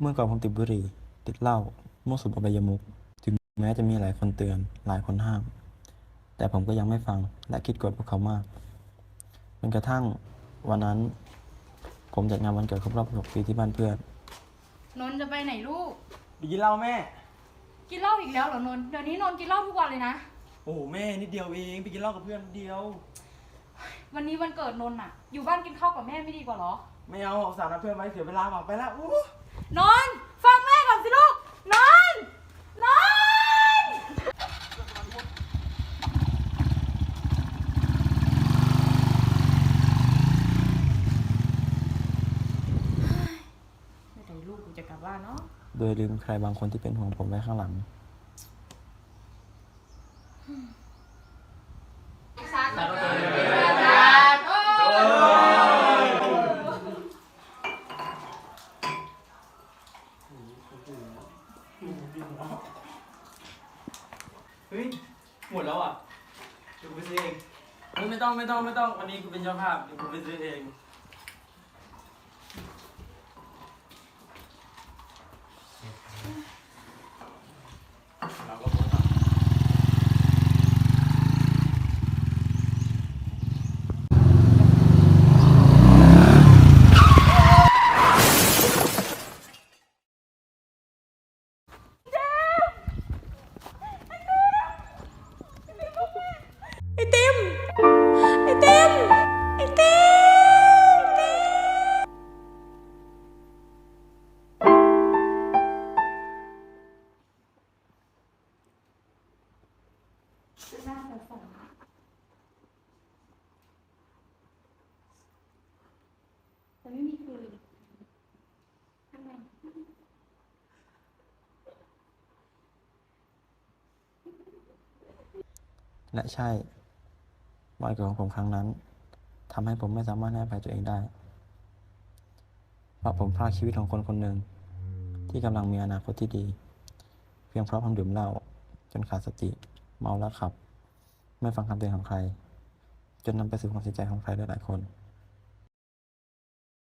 เมื่อก่อนผมติดบุหรี่ ติดเหล้ามั่วสุมอบายมุขถึงแม้จะมีหลายคนเตือน หลายคนห้าม แต่ผมก็ยังไม่ฟังและคิดกดพวกเขามากจนกระทั่งวันนั้น ผมจัดงานวันเกิดครบรอบ6ปีที่บ้านเพื่อน นนท์จะไปไหนลูก ไปกินเหล้าแม่ กินเหล้าอีกแล้วเหรอนนท์เดี๋ยวนี้นนท์กินเหล้าทุกวันเลยนะ โอ้โหแม่นิดเดียวเองไปกินเหล้ากับเพื่อนนิดเดียว วันนี้วันเกิดนนท์อะอยู่บ้านกินข้าวกับแม่ไม่ดีกว่าเหรอ ไม่เอาสาวนัดเพื่อนไว้เสียเวลาบอกไปแล้วอู้ นอนฟังแม่ก่อนสิลูกนนท์นนท์ไม่ได้ลูกกูจะกลับบ้านเนาะโดยลืมใครบางคนที่เป็นห่วงผมไว้ข้างหลัง เฮ้ย หมดแล้วอะเดี๋ยวกูไปซื้อเองเฮ้ยไม่ต้องไม่ต้องไม่ต้องวันนี้กูเป็นเจ้าภาพเดี๋ยวกูไปซื้อเองไอติม ไอติมไอติมแต่ไม่มีคื วันเกิดของผมครั้งนั้นทำให้ผมไม่สามารถให้อภัยตัวเองได้ เพราะผมพลาดชีวิตของคนคนหนึ่ง ที่กำลังมีอนาคตที่ดี เพียงเพราะผมดื่มเหล้าจนขาดสติ เมาแล้วขับ ไม่ฟังคำเตือนของใคร จนนำไปสู่ความเสียใจของใครหลายๆคน